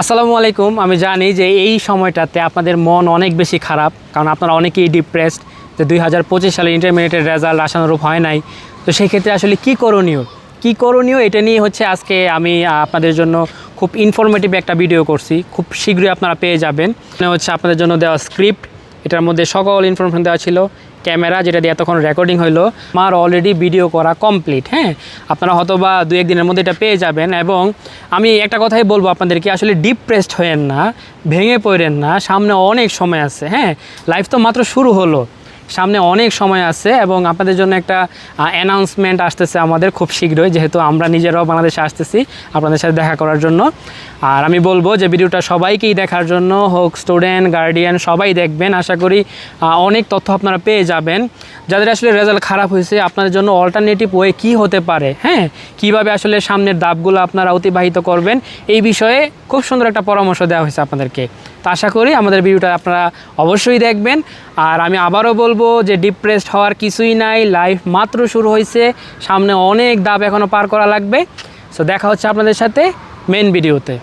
আসসালামু আলাইকুম। আমি জানি যে এই সময়টাতে আপনাদের মন অনেক বেশি খারাপ, কারণ আপনারা অনেকেই ডিপ্রেসড যে দুই হাজার পঁচিশ সালে ইন্টারমিডিয়েটের রেজাল্ট আশানুরূপ হয় নাই। তো সেক্ষেত্রে আসলে কি করণীয়? কি করণীয়? এটা নিয়ে হচ্ছে আজকে আমি আপনাদের জন্য খুব ইনফরমেটিভ একটা ভিডিও করছি। খুব শীঘ্রই আপনারা পেয়ে যাবেন। মানে হচ্ছে আপনাদের জন্য দেওয়া স্ক্রিপ্ট এটার মধ্যে সকল ইনফরমেশন দেওয়া ছিল ক্যামেরা যেটা দিয়ে এতক্ষণ রেকর্ডিং হইল আমার অলরেডি ভিডিও করা কমপ্লিট হ্যাঁ? আপনারা হয়তো বা দু একদিনের মধ্যে এটা পেয়ে যাবেন এবং আমি একটা কথাই বলব আপনাদেরকে, আসলে ডিপ্রেসড হয়েন না, ভেঙে পড়েন না, সামনে অনেক সময় আছে হ্যাঁ? লাইফ তো মাত্র শুরু হলো। সামনে অনেক সময় আছে এবং আপনাদের জন্য একটা অ্যানাউন্সমেন্ট আসতেছে আমাদের খুব শীঘ্রই, যেহেতু আমরা নিজেরাও বাংলাদেশে আসতেছি আপনাদের সাথে দেখা করার জন্য। আর আমি বলব যে ভিডিওটা সবাইকেই দেখার জন্য হোক স্টুডেন্ট গার্ডিয়ান সবাই দেখবেন। আশা করি অনেক তথ্য আপনারা পেয়ে যাবেন। যাদের আসলে রেজাল্ট খারাপ হয়েছে, আপনাদের জন্য অল্টারনেটিভ ওয়ে কী হতে পারে হ্যাঁ? কীভাবে আসলে সামনের ধাপগুলো আপনারা অতিবাহিত করবেন, এই বিষয়ে খুব সুন্দর একটা পরামর্শ দেওয়া হয়েছে আপনাদেরকে। তো আশা করি আমাদের ভিডিওটা আপনারা অবশ্যই দেখবেন। আর আমি আবারও বলব যে ডিপ্রেসড হওয়ার কিছুই নাই লাইফ মাত্র শুরু হয়েছে, সামনে অনেক দাব এখনও পার করা লাগবে। সো দেখা হচ্ছে আপনাদের সাথে মেন ভিডিওতে